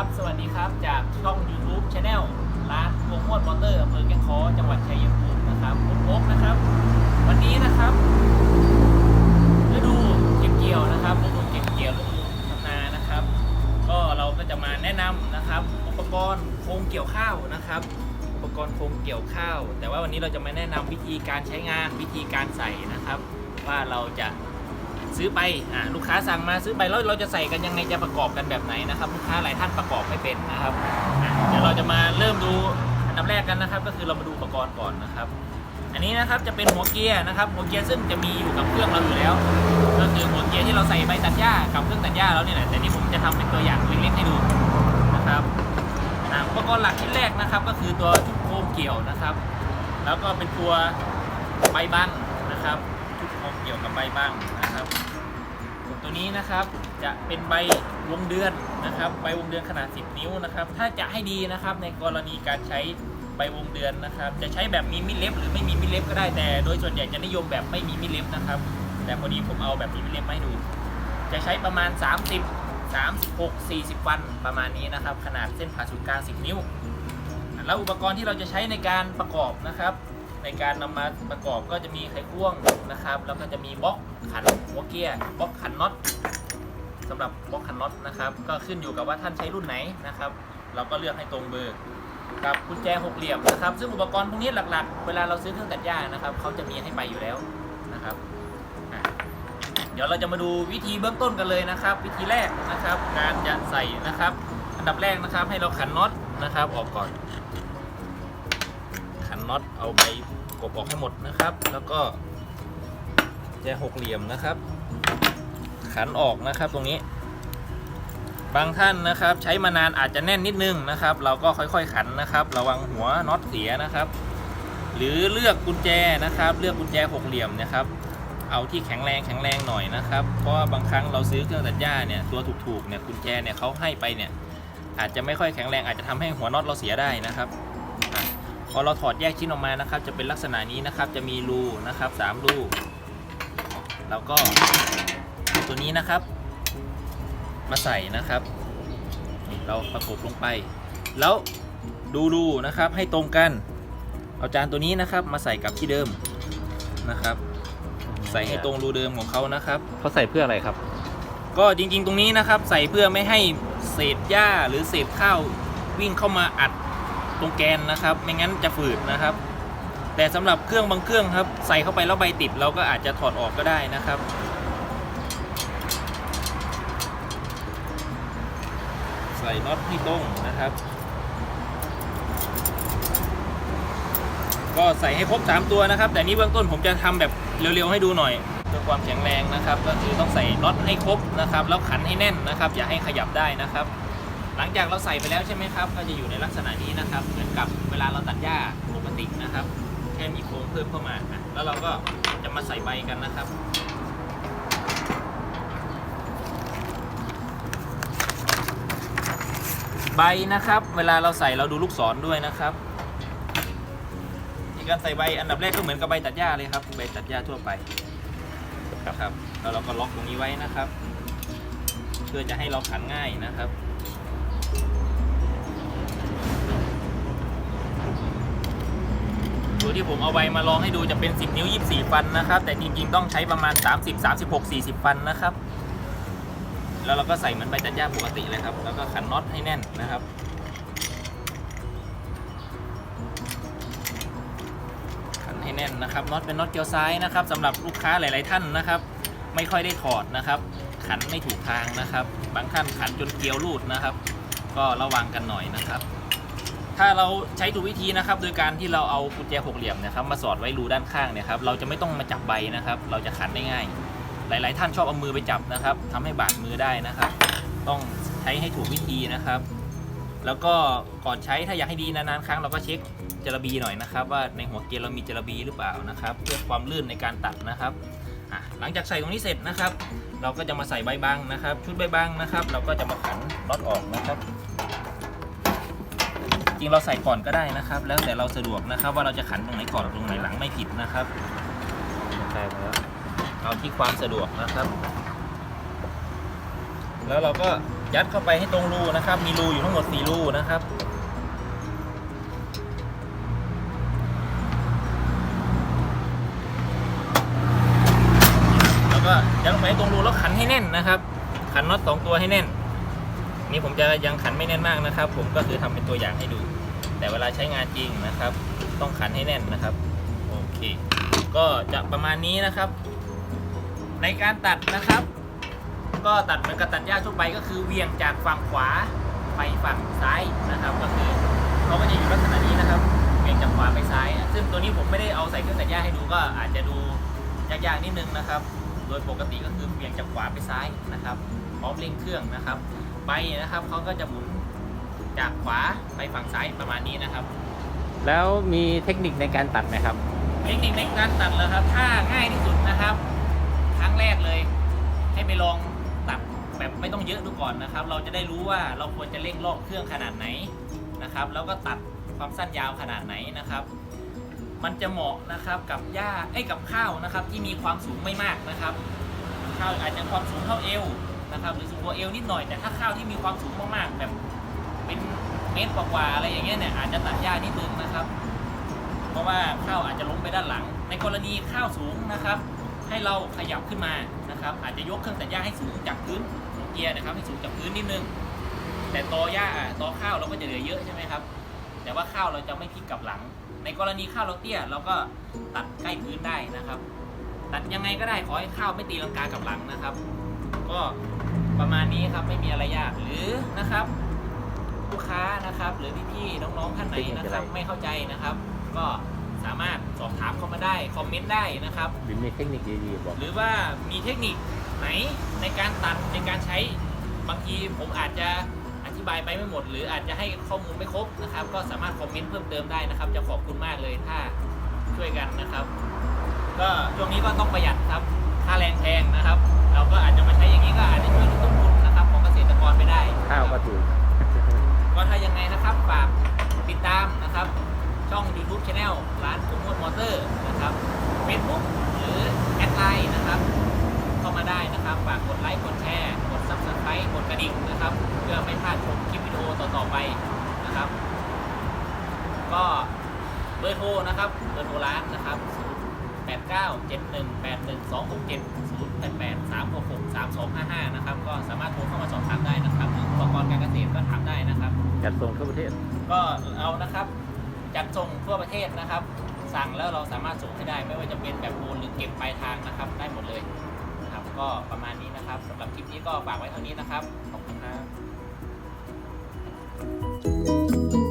ครับ สวัสดีครับจากช่อง YouTube Channel ร้านวงมวดมอเตอร์อำเภอแก้งคอจังหวัดชัยภูมินะครับผมโอ๊กนะครับ วันนี้นะครับฤดูเก็บเกี่ยวนะครับฤดูเก็บเกี่ยวฤดูทำนานะครับ ก็เราก็จะมาแนะนำนะครับ อุปกรณ์โครงเกี่ยวข้าวนะครับ อุปกรณ์โครงเกี่ยวข้าว แต่ว่าวันนี้เราจะมาแนะนำวิธีการใช้งานวิธีการใส่นะครับ ว่าเราจะ ซื้อไปอ่าลูกค้าสั่งมาซื้อไปแล้วเราจะใส่กันยังไงจะประกอบกันแบบไหนนะครับลูกค้าหลายท่านประกอบไม่เป็นนะครับเดี๋ยวเราจะมาเริ่มดูอันดับแรกกันนะครับ ก็คือเรามาดูอุปกรณ์ก่อนนะครับ อันนี้นะครับจะเป็นหัวเกียร์นะครับ หัวเกียร์ซึ่งจะมีอยู่กับเครื่องเราอยู่แล้ว ก็คือหัวเกียร์ที่เราใส่ใบตัดหญ้ากับเครื่องตัดหญ้าแล้วเนี่ยแหละแต่นี่ผมจะทำเป็นตัวอย่างเล็กๆให้ดูนะครับอุปกรณ์หลักชิ้นแรกนะครับ ก็คือตัวชุดโคมเกี่ยวนะครับ แล้วก็เป็นตัวใบบังนะครับชุดโคมเกี่ยวกับใบบัง นะครับส่วนตัวนี้นะครับจะเป็นใบวงเดือนนะครับใบวงเดือนขนาด 10 นิ้วนะครับ ถ้าจะให้ดีนะครับในกรณีการใช้ใบวงเดือนนะครับ จะใช้แบบมีมิดเล็บหรือไม่มีมิดเล็บก็ได้แต่ โดยส่วนใหญ่จะนิยมแบบไม่มีมิดเล็บนะครับ แต่พอดีผมเอาแบบมีมิดเล็บมาให้ดู จะใช้ประมาณ 30 36 40 วันประมาณนี้นะครับ ขนาดเส้นผ่าศูนย์กลาง 10 นิ้ว แล้วอุปกรณ์ที่เราจะใช้ในการประกอบนะครับ ในการนำมาประกอบก็จะมีไขควงนะครับ แล้วก็จะมีบล็อกขันหัวเกียร์บล็อกขันน็อตสำหรับบล็อกขันน็อตนะครับ ก็ขึ้นอยู่กับว่าท่านใช้รุ่นไหนนะครับ เราก็เลือกให้ตรงเบอร์กับกุญแจหกเหลี่ยมนะครับ ซึ่งอุปกรณ์พวกนี้หลักๆ เวลาเราซื้อเครื่องตัดหญ้านะครับเขาจะมีให้ไปอยู่แล้วนะครับเดี๋ยวเราจะมาดูวิธีเบื้องต้นกันเลยนะครับ วิธีแรกนะครับ การจะใส่นะครับ อันดับแรกนะครับให้เราขันน็อตนะครับออกก่อน น็อตเอาใบกบออกให้หมดนะครับ แล้วก็แจหกเหลี่ยมนะครับ ขันออกนะครับตรงนี้ บางท่านนะครับ ใช้มานานอาจจะแน่นนิดนึงนะครับ เราก็ค่อยๆขันนะครับ ระวังหัวน็อตเสียนะครับ หรือเลือกกุญแจนะครับ เลือกกุญแจหกเหลี่ยมนะครับ เอาที่แข็งแรงแข็งแรงหน่อยนะครับ เพราะว่าบางครั้งเราซื้อเครื่องตัดหญ้าเนี่ยตัวถูกๆเนี่ยกุญแจเนี่ยเขาให้ไปเนี่ยอาจจะไม่ค่อยแข็งแรงอาจจะทำให้หัวน็อตเราเสียได้นะครับ พอเราถอดแยกชิ้นออกมานะครับ จะเป็นลักษณะนี้นะครับ จะมีรูนะครับสามรูแล้วก็ตัวนี้นะครับ มาใส่นะครับนี่เราประกบลงไป แล้วดูรูนะครับให้ตรงกัน เอาจานตัวนี้นะครับ มาใส่กับที่เดิมนะครับ ใส่ให้ตรงรูเดิมของเขานะครับเขาใส่เพื่ออะไรครับ ก็จริงๆ ตรงนี้นะครับ ใส่เพื่อไม่ให้เศษหญ้าหรือเศษข้าววิ่งเข้ามาอัด ตรงแกนนะครับ ไม่งั้นจะฝืดนะครับ แต่สำหรับเครื่องบางเครื่องครับ ใส่เข้าไปแล้วใบติดเราก็อาจจะถอดออกก็ได้นะครับใส่น็อตให้ตรงนะครับ ก็ใส่ให้ครบ 3 ตัวนะครับ แต่นี้เบื้องต้นผมจะทำแบบเร็วๆให้ดูหน่อยเพื่อความแข็งแรงนะครับ ก็คือต้องใส่น็อตให้ครบนะครับ แล้วขันให้แน่นนะครับ อย่าให้ขยับได้นะครับ หลังจากเราใส่ไปแล้วใช่ไหมครับ ก็จะอยู่ในลักษณะนี้นะครับ เหมือนกับเวลาเราตัดหญ้าปกตินะครับ แค่มีโครงเพิ่มเข้ามาอะแล้วเราก็จะมาใส่ใบกันนะครับใบนะครับ เวลาเราใส่เราดูลูกศรด้วยนะครับในการใส่ใบอันดับแรกก็เหมือนกับใบตัดหญ้าเลยครับใบตัดหญ้าทั่วไปครับแล้วเราก็ล็อกตรงนี้ไว้นะครับ เพื่อจะให้เราขันง่ายนะครับ ตัวที่ผมเอาใบมาลองให้ดูจะเป็น 10 นิ้ว 24 ฟันนะครับ แต่จริงๆต้องใช้ประมาณ 30 36 40 ฟันนะครับ แล้วเราก็ใส่เหมือนใบจัดหญ้าปกติเลยครับ แล้วก็ขันน็อตให้แน่นนะครับขันให้แน่นนะครับน็อตเป็นน็อตเกลียวซ้ายนะครับสำหรับลูกค้าหลาย ๆ ท่านนะครับ ไม่ค่อยได้ถอดนะครับ ขันไม่ถูกทางนะครับ บางท่านขันจนเกลียวรูดนะครับ ก็ระวังกันหน่อยนะครับ ถ้าเราใช้ถูกวิธีนะครับ โดยการที่เราเอากุญแจหกเหลี่ยมนะครับมาสอดไว้รูด้านข้างเนี่ยครับเราจะไม่ต้องมาจับใบนะครับ เราจะขันได้ง่าย หลาย ๆ ท่านชอบเอามือไปจับนะครับทำให้บาดมือได้นะครับ ต้องใช้ให้ถูกวิธีนะครับ แล้วก็ก่อนใช้ถ้าอยากให้ดีนานๆครั้งเราก็เช็คจระบีหน่อยนะครับ ว่าในหัวเกียร์เรามีจระบีหรือเปล่านะครับ เพื่อความลื่นในการตัดนะครับหลังจากใส่ตรงนี้เสร็จนะครับ เราก็จะมาใส่ใบบังนะครับ ชุดใบบังนะครับ เราก็จะมาขันน็อตออกนะครับ จริงเราใส่ก่อนก็ได้นะครับ แล้วแต่เราสะดวกนะครับ ว่าเราจะขันตรงไหนก่อนตรงไหนหลังไม่ผิดนะครับใช่แล้วเอาที่ความสะดวกนะครับ แล้วเราก็ยัดเข้าไปให้ตรงรูนะครับ มีรูอยู่ทั้งหมด4รูนะครับแล้วก็ยัดลงไปให้ตรงรูแล้วขันให้แน่นนะครับ ขันน็อตสองตัวให้แน่น นี่ผมจะยังขันไม่แน่นมากนะครับ ผมก็คือทำเป็นตัวอย่างให้ดู แต่เวลาใช้งานจริงนะครับ ต้องขันให้แน่นนะครับโอเค ก็จะประมาณนี้นะครับ ในการตัดนะครับ ก็ตัดเหมือนกับตัดหญ้าทั่วไปก็คือเวียงจากฝั่งขวาไปฝั่งซ้ายนะครับ ก็คือเขาก็จะอยู่ลักษณะนี้นะครับเวียงจากขวาไปซ้าย ซึ่งตัวนี้ผมไม่ได้เอาใส่เครื่องตัดหญ้าให้ดูก็อาจจะดูยากๆนิดนึงนะครับ โดยปกติก็คือเวียงจากขวาไปซ้ายนะครับพร้อมเร่งเครื่องนะครับ ไปนะครับเขาก็จะหมุนจากขวาไปฝั่งซ้ายประมาณนี้นะครับ แล้วมีเทคนิคในการตัดไหมครับ เทคนิคในการตัดเหรอครับ ถ้าง่ายที่สุดนะครับ ครั้งแรกเลย ให้ไปลองตัดแบบไม่ต้องเยอะดูก่อนนะครับ เราจะได้รู้ว่าเราควรจะเร่งรอบเครื่องขนาดไหนนะครับ แล้วก็ตัดความสั้นยาวขนาดไหนนะครับ มันจะเหมาะนะครับกับหญ้าไอ้ยกับข้าวนะครับ ที่มีความสูงไม่มากนะครับ ข้าวอาจจะความสูงเท่าเอว นะครับหรือสูงกว่าเอวนิดหน่อยแต่ถ้าข้าวที่มีความสูงมากๆแบบเป็นเมตรกว่าๆอะไรอย่างเงี้ยเนี่ยอาจจะตัดยากนิดนึงนะครับ เพราะว่าข้าวอาจจะล้มไปด้านหลัง ในกรณีข้าวสูงนะครับ ให้เราขยับขึ้นมานะครับ อาจจะยกเครื่องตัดหญ้าให้สูงจากพื้นของเกียร์นะครับ ให้สูงจากพื้นนิดนึง แต่ตอหญ้าตอข้าวเราก็จะเหลือเยอะใช่ไหมครับ แต่ว่าข้าวเราจะไม่พลิกกลับหลัง ในกรณีข้าวเราเตี้ยเราก็ตัดใกล้พื้นได้นะครับตัดยังไงก็ได้ขอให้ข้าวไม่ตีลังกากลับหลังนะครับ ก็ ประมาณนี้ครับไม่มีอะไรยากหรือนะครับ ลูกค้านะครับ หรือพี่ๆน้องๆท่านไหนนะครับ ไม่เข้าใจนะครับ ก็สามารถสอบถามเข้ามาได้คอมเมนต์ได้นะครับหรือมีเทคนิคดีๆบอกหรือว่ามีเทคนิคไหนในการตัดในการใช้บางทีผมอาจจะอธิบายไปไม่หมด หรืออาจจะให้ข้อมูลไม่ครบนะครับ ก็สามารถคอมเมนต์เพิ่มเติมได้นะครับ จะขอบคุณมากเลยถ้าช่วยกันนะครับ ก็ช่วงนี้ก็ต้องประหยัดครับ ค่าแรงแพงนะครับ เราก็อาจจะมาใช้อย่างนี้ก็อาจจะช่วยลดต้นทุนนะครับ ของเกษตรกรไปได้ข้าวก็ถูกก็ถ้ายังไงนะครับฝากติดตามนะครับ ช่อง YouTube Channel ร้านผมมดมอเตอร์นะครับ Facebook หรือแอดไลน์นะครับ เข้ามาได้นะครับ ฝากกดไลค์กดแชร์ กด Subscribe กดกระดิ่งนะครับ เพื่อไม่พลาดชมคลิปวิดีโอต่อๆไปนะครับ ก็เบอร์โทรนะครับเบอร์โทรร้านนะครับ 0 8 9 7 1 8 1 2 6 7 0 8 8 3 6 6 3 2 5 5 นะครับ ก็สามารถโทรเข้ามาสอบถามได้นะครับหรืออุปกรณ์การเกษตรก็ถามได้นะครับ จัดส่งทั่วประเทศ ก็เอานะครับ จัดส่งทั่วประเทศนะครับ สั่งแล้วเราสามารถส่งให้ได้ ไม่ว่าจะเป็นแบบโอนหรือเก็บปลายทางนะครับ ได้หมดเลยนะครับ ก็ประมาณนี้นะครับสำหรับคลิปนี้ก็ฝากไว้เท่านี้นะครับ ขอบคุณครับ